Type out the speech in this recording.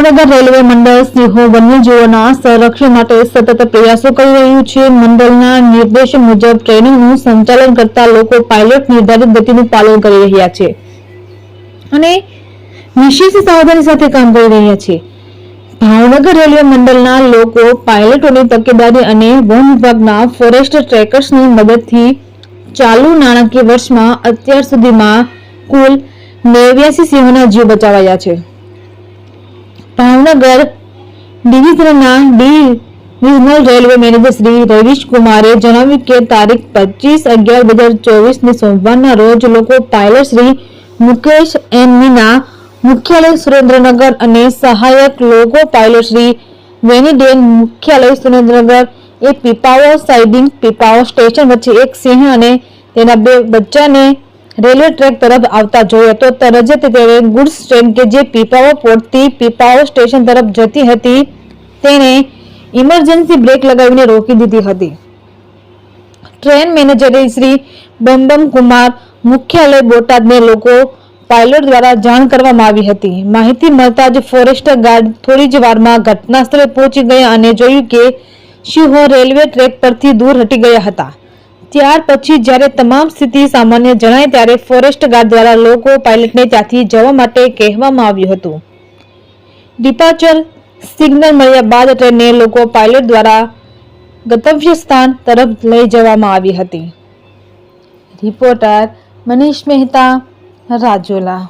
Bhavnagar railway મંડળ સિંહો વન્યજીવોના સંરક્ષણ માટે સતત પ્રયાસો કરી રહ્યું છે. મંડળના નિર્દેશ મુજબ ટ્રેનિંગનું સંચાલન કરતા લોકો પાયલોટ નિર્ધારિત ગતિનું પાલન કરી રહ્યા છે અને વિશેષ સાવધાની સાથે કામ કરી રહ્યા છે. ભાવનગર રેલવે મંડળના લોકો પાયલટોની તકેદારી અને વન વિભાગના ફોરેસ્ટ ટ્રેકર્સની મદદથી ચાલુ નાણાકીય વર્ષમાં અત્યાર સુધીમાં કુલ નેવ્યાસી સિંહોના જીવ બચાવાયા છે. ભાવનગર ડિવિઝનના D regional railway manager Shri Ravish કુમારે જણાવ્યું કે તારીખ પચીસ અગિયાર બે હજાર ચોવીસની સોમવારના રોજ loco pilot Shri Mukesh N Meena મુખ્યાલય સુરેન્દ્રનગર અને સહાયક લોકો પાયલટ શ્રી વેનીડેન મુખ્યાલય સુરેન્દ્રનગર એ પીપાઓ સાઇડિંગ પીપાવો સ્ટેશન વચ્ચે એક સિંહ અને તેના બે બચ્ચાને રેલવે ટ્રેક તરફ આવતા જોયો તો તરત જ તેણે ગુડ્સ ટ્રેન કે જે પીપાઓ પોર્ટથી પીપાઓ સ્ટેશન તરફ જતી હતી, તેણે ઇમરજન્સી બ્રેક લગાવીને રોકી દીધી હતી. ટ્રેન મેનેજરે શ્રી બમબમ કુમાર, મુખ્યાલય બોટાદને લોકો પાયલોટ દ્વારા જાણ કરવામાં આવી હતી. માહિતી મળતા જ ફોરેસ્ટ ગાર્ડ થોડી જ વારમાં ઘટના સ્થળે પહોંચી ગયા અને જોયું કે સિંહો રેલવે ટ્રેક પરથી દૂર હટી ગયા હતા. ત્યાર પછી જ્યારે તમામ સ્થિતિ સામાન્ય જણાય ત્યારે ફોરેસ્ટ ગાર્ડ દ્વારા લોકો પાયલટને ત્યાંથી જવા માટે કહેવામાં આવ્યું હતું. ડિપાર્ચર સિગ્નલ મળ્યા બાદ ટ્રેનને લોકો પાયલટ દ્વારા ગંતવ્ય સ્થાન તરફ લઈ જવામાં આવી હતી. રિપોર્ટર મનીષ મહેતા, રાજોલા.